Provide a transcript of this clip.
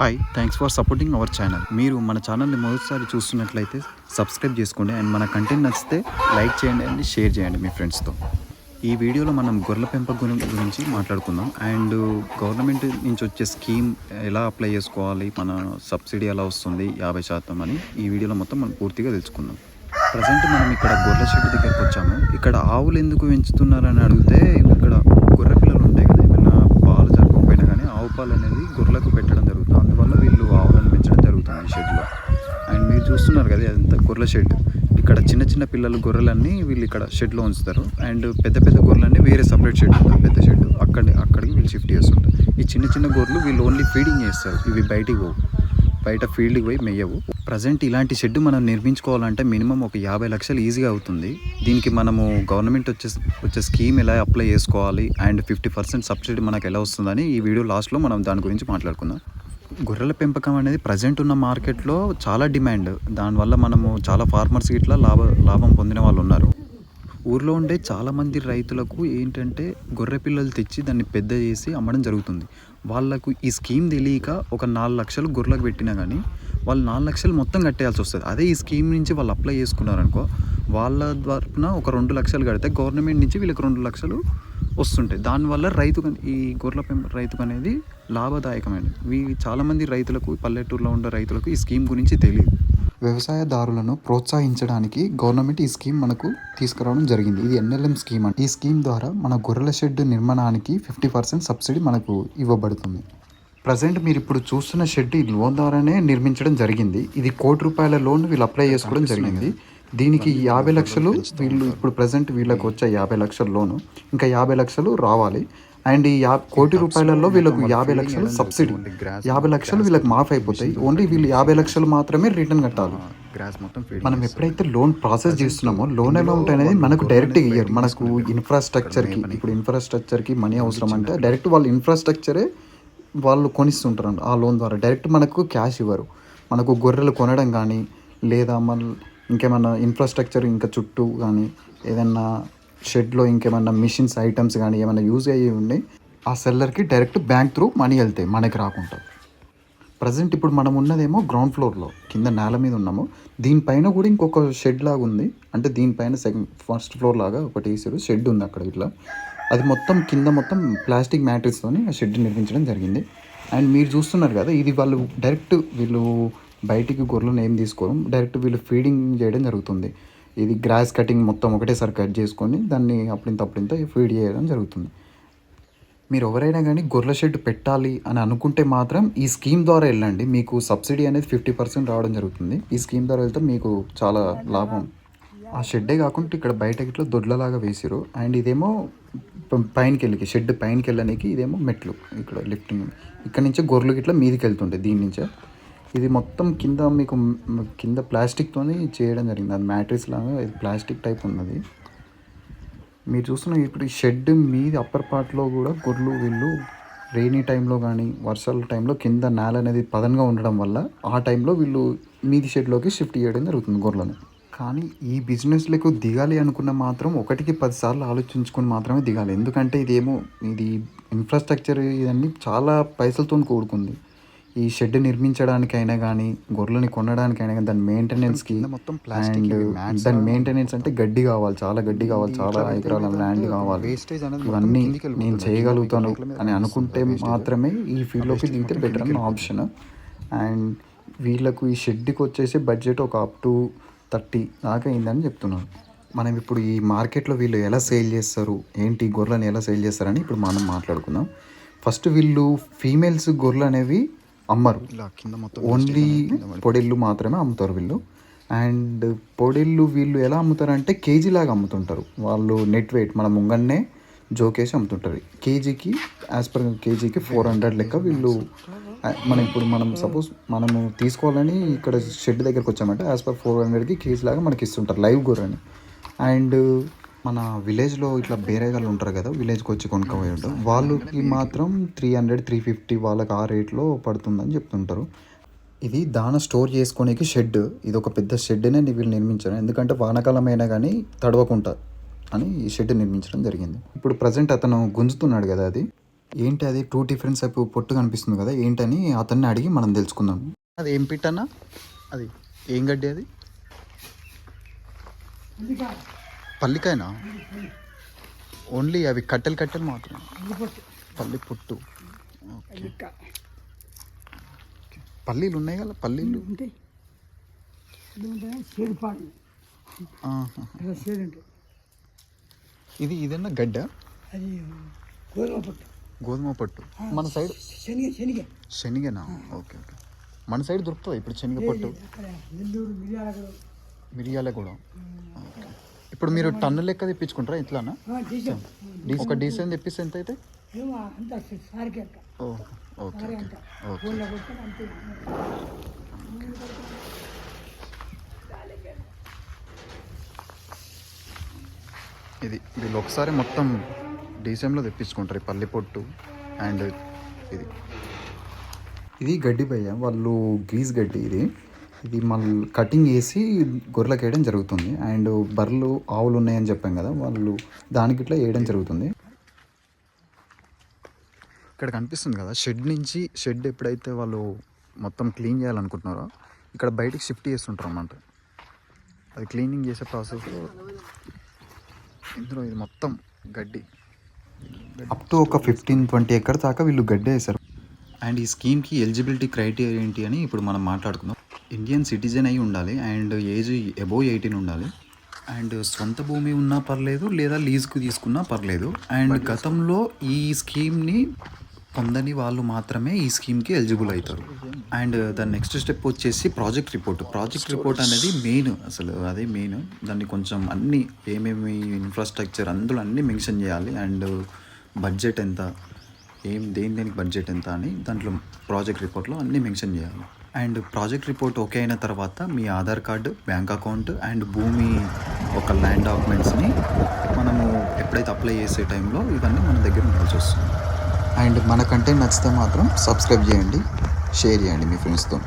Hi thanks for supporting our channel మీరు మన ఛానల్ని మొదటిసారి చూస్తున్నట్లయితే సబ్స్క్రైబ్ చేసుకోండి అండ్ మన కంటెంట్ నచ్చితే లైక్ చేయండి అండ్ షేర్ చేయండి మీ ఫ్రెండ్స్తో ఈ వీడియోలో మనం గొర్రెల పెంపకం గురించి మాట్లాడుకుందాం. అండ్ గవర్నమెంట్ నుంచి వచ్చే స్కీమ్ ఎలా అప్లై చేసుకోవాలి మన సబ్సిడీ ఎలా వస్తుంది యాభై శాతం అని ఈ వీడియోలో మొత్తం మనం పూర్తిగా తెలుసుకుందాం. ప్రజెంట్ మనం ఇక్కడ గొర్రెల షెడ్ దగ్గరికి వచ్చాము. ఇక్కడ ఆవులు ఎందుకు పెంచుతున్నారని అడిగితే ఇక్కడ గొర్రె పిల్లలు ఉంటాయి కదా ఏమైనా పాలు జరగకపోయినా కానీ ఆవు పాలు అనేది గొర్రెలకు పెట్టడం జరుగుతుంది అందువల్ల వీళ్ళు ఆవులను పెంచడం జరుగుతుంది ఈ షెడ్లో అండ్ మీరు చూస్తున్నారు కదా అదంతా గొర్రెల షెడ్ ఇక్కడ చిన్న పిల్లలు గొర్రెలన్నీ వీళ్ళు ఇక్కడ షెడ్లో ఉంచుతారు. అండ్ పెద్ద పెద్ద గొర్రెలన్నీ వేరే సపరేట్ షెడ్ ఉంటుంది. పెద్ద షెడ్. అక్కడ అక్కడికి వీళ్ళు షిఫ్ట్ చేస్తుంటారు. ఈ చిన్న చిన్న గొర్రెలు వీళ్ళు ఓన్లీ ఫీడింగ్ చేస్తారు. ఇవి బయటికి పోవు. బయట ఫీల్డ్కి పోయి మెయ్యవు ప్రజెంట్ ఇలాంటి షెడ్ మనం నిర్మించుకోవాలంటే మినిమం ఒక యాభై లక్షలు ఈజీగా అవుతుంది. దీనికి మనము గవర్నమెంట్ వచ్చే వచ్చే స్కీమ్ ఎలా అప్లై చేసుకోవాలి? అండ్ ఫిఫ్టీ పర్సెంట్ సబ్సిడీ మనకు ఎలా వస్తుందని ఈ వీడియో లాస్ట్లో మనం దాని గురించి మాట్లాడుకుందాం. గొర్రెల పెంపకం అనేది ప్రజెంట్ ఉన్న మార్కెట్లో చాలా డిమాండ్ దానివల్ల మనము చాలా ఫార్మర్స్ ఇట్లా లాభ లాభం పొందిన వాళ్ళు ఉన్నారు. ఊర్లో ఉండే చాలామంది రైతులకు ఏంటంటే గొర్రె పిల్లలు తెచ్చి దాన్ని పెద్ద చేసి అమ్మడం జరుగుతుంది. వాళ్ళకు ఈ స్కీమ్ తెలియక ఒక నాలుగు లక్షలు గొర్రెలకు పెట్టినా కానీ వాళ్ళు నాలుగు లక్షలు మొత్తం కట్టేయాల్సి వస్తుంది. అదే ఈ స్కీమ్ నుంచి వాళ్ళు అప్లై చేసుకున్నారనుకో వాళ్ళ తరపున ఒక రెండు లక్షలు కడితే గవర్నమెంట్ నుంచి వీళ్ళకి రెండు లక్షలు వస్తుంటాయి. దానివల్ల రైతు ఈ గొర్రెల పెంప రైతుకు అనేది లాభదాయకమైనది. వీ చాలామంది రైతులకు పల్లెటూరులో ఉండే రైతులకు ఈ స్కీమ్ గురించి తెలియదు. వ్యవసాయదారులను ప్రోత్సహించడానికి గవర్నమెంట్ ఈ స్కీమ్ మనకు తీసుకురావడం జరిగింది. ఇది ఎన్ఎల్ఎం స్కీమ్ అంటే ఈ స్కీమ్ ద్వారా మన గొర్రెల షెడ్ నిర్మాణానికి ఫిఫ్టీ పర్సెంట్ సబ్సిడీ మనకు ఇవ్వబడుతుంది. ప్రజెంట్ మీరు ఇప్పుడు చూస్తున్న షెడ్ ఈ లోన్ ద్వారానే నిర్మించడం జరిగింది. ఇది కోటి రూపాయల లోన్ వీళ్ళు అప్లై చేసుకోవడం జరిగింది. దీనికి యాభై లక్షలు వీళ్ళు ఇప్పుడు ప్రజెంట్ వీళ్ళకి వచ్చే యాభై లక్షల లోను. ఇంకా యాభై లక్షలు రావాలి. అండ్ ఈ యా కోటి రూపాయలలో వీళ్ళకు యాభై లక్షలు సబ్సిడీ యాభై లక్షలు వీళ్ళకి మాఫ్ అయిపోతాయి. ఓన్లీ వీళ్ళు యాభై లక్షలు మాత్రమే రిటర్న్ కట్టాలి. మనం ఎప్పుడైతే లోన్ ప్రాసెస్ చేస్తున్నామో లోన్ అమౌంట్ అనేది మనకు డైరెక్ట్గా ఇయ్యరు. మనకు ఇన్ఫ్రాస్ట్రక్చర్కి ఇప్పుడు ఇన్ఫ్రాస్ట్రక్చర్కి మనీ అవసరం అంటే డైరెక్ట్ వాళ్ళ ఇన్ఫ్రాస్ట్రక్చరే వాళ్ళు కొనిస్తుంటారు. ఆ లోన్ ద్వారా డైరెక్ట్ మనకు క్యాష్ ఇవ్వరు. మనకు గొర్రెలు కొనడం కానీ లేదా మన ఇంకేమన్నా ఇన్ఫ్రాస్ట్రక్చర్ ఇంకా చుట్టూ కానీ ఏదన్నా షెడ్లో ఇంకేమన్నా మిషన్స్ ఐటమ్స్ కానీ ఏమైనా యూజ్ అయ్యి ఉండి ఆ సెల్లర్కి డైరెక్ట్ బ్యాంక్ త్రూ మనీ వెళ్తాయి మనకి రాకుండా ప్రజెంట్ ఇప్పుడు మనం ఉన్నదేమో గ్రౌండ్ ఫ్లోర్లో కింద నేల మీద ఉన్నాము. దీనిపైన కూడా ఇంకొక షెడ్ లాగా ఉంది. అంటే దీనిపైన సెకండ్ ఫస్ట్ ఫ్లోర్ లాగా ఒకటి వేసారు షెడ్ ఉంది అక్కడ ఇట్లా. అది మొత్తం కింద మొత్తం ప్లాస్టిక్ మ్యాట్రిక్స్తోని ఆ షెడ్ నిర్మించడం జరిగింది. అండ్ మీరు చూస్తున్నారు కదా ఇది వాళ్ళు డైరెక్ట్ వీళ్ళు బయటికి గొర్రెలను ఏం తీసుకోరు. డైరెక్ట్ వీళ్ళు ఫీడింగ్ చేయడం జరుగుతుంది. ఇది గ్రాస్ కటింగ్ మొత్తం ఒకటేసారి కట్ చేసుకొని దాన్ని అప్పుడింత అప్పుడింత ఫీడ్ చేయడం జరుగుతుంది. మీరు ఎవరైనా కానీ గొర్రెల షెడ్ పెట్టాలి అని అనుకుంటే మాత్రం ఈ స్కీమ్ ద్వారా వెళ్ళండి. మీకు సబ్సిడీ అనేది ఫిఫ్టీ పర్సెంట్ రావడం జరుగుతుంది. ఈ స్కీమ్ ద్వారా వెళ్తే మీకు చాలా లాభం. ఆ షెడ్డే కాకుండా ఇక్కడ బయట ఇట్లా దొడ్లలాగా వేసిరు అండ్ ఇదేమో ప- పైనకి వెళ్ళి షెడ్ పైనకి వెళ్ళడానికి ఇదేమో మెట్లు ఇక్కడ లిఫ్టింగ్. ఇక్కడ నుంచే గొర్రెలు ఇట్లా మీదికి వెళ్తుంటాయి దీని నుంచే. ఇది మొత్తం కింద మీకు కింద ప్లాస్టిక్తోని చేయడం జరిగింది. అది మ్యాట్రిక్స్ లాగా ఇది ప్లాస్టిక్ టైప్ ఉన్నది. మీరు చూస్తున్న ఇప్పుడు ఈ షెడ్ మీద అప్పర్ పార్ట్లో కూడా గొర్రెలు వీళ్ళు రెయినీ టైంలో కానీ వర్షాల టైంలో కింద నేల అనేది పదనగా ఉండడం వల్ల ఆ టైంలో వీళ్ళు మీది షెడ్లోకి షిఫ్ట్ చేయడం జరుగుతుంది గొర్రెలను. కానీ ఈ బిజినెస్లకు దిగాలి అనుకున్న మాత్రం ఒకటికి పదిసార్లు ఆలోచించుకొని మాత్రమే దిగాలి. ఎందుకంటే ఇదేమో ఇది ఇన్ఫ్రాస్ట్రక్చర్ ఇవన్నీ చాలా పైసలతో కూడుకుంది. ఈ షెడ్ నిర్మించడానికైనా కానీ గొర్రెలని కొనడానికైనా కానీ దాని మెయింటెనెన్స్కి మొత్తం mats దాని మెయింటెనెన్స్ అంటే గడ్డి కావాలి చాలా గడ్డి కావాలి చాలా ఎకరాల ల్యాండ్ కావాలి. వేస్టేజ్ అనేది ఇవన్నీ. నేను చేయగలుగుతాను అని అనుకుంటే మాత్రమే ఈ ఫీల్డ్లోకి దిగితే బెటర్ అన్న ఆప్షన్ అండ్ వీళ్ళకు ఈ షెడ్కి వచ్చేసి బడ్జెట్ ఒక అప్ టు థర్టీ దాకా అయిందని చెప్తున్నాను. మనం ఇప్పుడు ఈ మార్కెట్లో వీళ్ళు ఎలా సేల్ చేస్తారు? ఏంటి? గొర్రెలను ఎలా సేల్ చేస్తారని ఇప్పుడు మనం మాట్లాడుకుందాం. ఫస్ట్ వీళ్ళు ఫీమేల్స్ గొర్రెలు అనేవి అమ్మరు. ఓన్లీ పొడిళ్ళు మాత్రమే అమ్ముతారు వీళ్ళు. అండ్ పొడిళ్ళు వీళ్ళు ఎలా అమ్ముతారంటే కేజీ లాగా అమ్ముతుంటారు. వాళ్ళు నెట్ వెయిట్ మన ముంగన్నే జోకేసి అమ్ముతుంటారు. కేజీకి యాజ్ పర్ కేజీకి ఫోర్ హండ్రెడ్ లెక్క వీళ్ళు మనం ఇప్పుడు మనం సపోజ్ మనము తీసుకోవాలని ఇక్కడ షెడ్ దగ్గరకు వచ్చామంటే యాజ్ పర్ ఫోర్ హండ్రెడ్కి కేజీ లాగా మనకి ఇస్తుంటారు లైవ్ గొర్రెని. అండ్ మన విలేజ్లో ఇట్లా బేరేగాళ్ళు ఉంటారు కదా విలేజ్కి వచ్చి కొనుక్కోపోయి వాళ్ళకి మాత్రం త్రీ హండ్రెడ్ త్రీ ఫిఫ్టీ వాళ్ళకి ఆ రేట్లో పడుతుందని చెప్తుంటారు. ఇది దాన స్టోర్ చేసుకోనికి షెడ్. ఇది ఒక పెద్ద షెడ్నే వీళ్ళు నిర్మించారు. ఎందుకంటే వానకాలమైనా అయినా కానీ తడవకుండా అని ఈ షెడ్ నిర్మించడం జరిగింది. ఇప్పుడు ప్రజెంట్ అతను గుంజుతున్నాడు కదా అది. ఏంటి అది? టూ డిఫరెన్స్ టైప్ పొట్టు కనిపిస్తుంది కదా ఏంటని అతన్ని అడిగి మనం తెలుసుకుందాం. అది ఏం పిట్ అన్న అది ఏం గడ్డి అది? పల్లికాయనా? ఓన్లీ అవి కట్టెలు కట్టెలు మాత్రం పల్లి పుట్టు. పల్లీలు ఉన్నాయి కదా పల్లీలు? ఉంటాయి. ఇది ఇదన్నా గడ్డ? అది గోధుమ పట్టు. గోధుమ పట్టు. మన సైడ్? శనగ శనగ. శనగనా? ఓకే ఓకే మన సైడ్ దొరుకుతుంది ఇప్పుడు శనగ పట్టు? మిరియాల కూడా ఓకే. ఇప్పుడు మీరు టన్ను లెక్క తెప్పించుకుంటారా ఇట్లానా? ఒక డీసెంట్ తెప్పిస్తే ఎంత అయితే ఓకే ఓకే ఇది వీళ్ళు ఒకసారి మొత్తం డీసెంలో తెప్పించుకుంటారు పల్లి పొట్టు అండ్ ఇది. ఇది గడ్డి పయ్య వాళ్ళు గ్రీస్ గడ్డి ఇది. ఇది మళ్ళీ కటింగ్ వేసి గొర్రెలకు వేయడం జరుగుతుంది. అండ్ బర్రెలు ఆవులు ఉన్నాయని చెప్పాం కదా వాళ్ళు దానికి ఇట్లా వేయడం జరుగుతుంది. ఇక్కడ కనిపిస్తుంది కదా షెడ్ నుంచి షెడ్ ఎప్పుడైతే వాళ్ళు మొత్తం క్లీన్ చేయాలనుకుంటున్నారో ఇక్కడ బయటికి షిఫ్ట్ చేస్తుంటారు అన్నమాట. అది క్లీనింగ్ చేసే ప్రాసెస్లో ఇందులో ఇది మొత్తం గడ్డి. అప్ టు ఒక ఫిఫ్టీన్ ట్వంటీ ఎకర్ దాకా వీళ్ళు గడ్డి వేశారు. అండ్ ఈ స్కీమ్కి ఎలిజిబిలిటీ క్రైటీరియా ఏంటి అని ఇప్పుడు మనం మాట్లాడుకుందాం. ఇండియన్ సిటిజన్ అయి ఉండాలి. అండ్ ఏజ్ అబోవ్ ఎయిటీన్ ఉండాలి. అండ్ సొంత భూమి ఉన్నా పర్లేదు లేదా లీజుకు తీసుకున్నా పర్లేదు. అండ్ గతంలో ఈ స్కీమ్ని పొందని వాళ్ళు మాత్రమే ఈ స్కీమ్కి ఎలిజిబుల్ అవుతారు. అండ్ దాని నెక్స్ట్ స్టెప్ వచ్చేసి ప్రాజెక్ట్ రిపోర్ట్. ప్రాజెక్ట్ రిపోర్ట్ అనేది మెయిన్ అసలు అదే మెయిన్. దాన్ని కొంచెం అన్ని ఏమేమి ఇన్ఫ్రాస్ట్రక్చర్ అందులో అన్నీ మెన్షన్ చేయాలి. అండ్ బడ్జెట్ ఎంత ఏం దేని దేనికి బడ్జెట్ ఎంత అని దాంట్లో ప్రాజెక్ట్ రిపోర్ట్లో అన్నీ మెన్షన్ చేయాలి. అండ్ ప్రాజెక్ట్ రిపోర్ట్ ఓకే అయిన తర్వాత మీ Aadhaar card bank account and భూమి ఒక ల్యాండ్ డాక్యుమెంట్స్ని మనము ఎప్పుడైతే అప్లై చేసే టైంలో ఇవన్నీ మన దగ్గర ఉండాల్సి వస్తుంది. అండ్ మన కంటెంట్ నచ్చితే మాత్రం సబ్స్క్రైబ్ చేయండి షేర్ చేయండి మీ ఫ్రెండ్స్తో.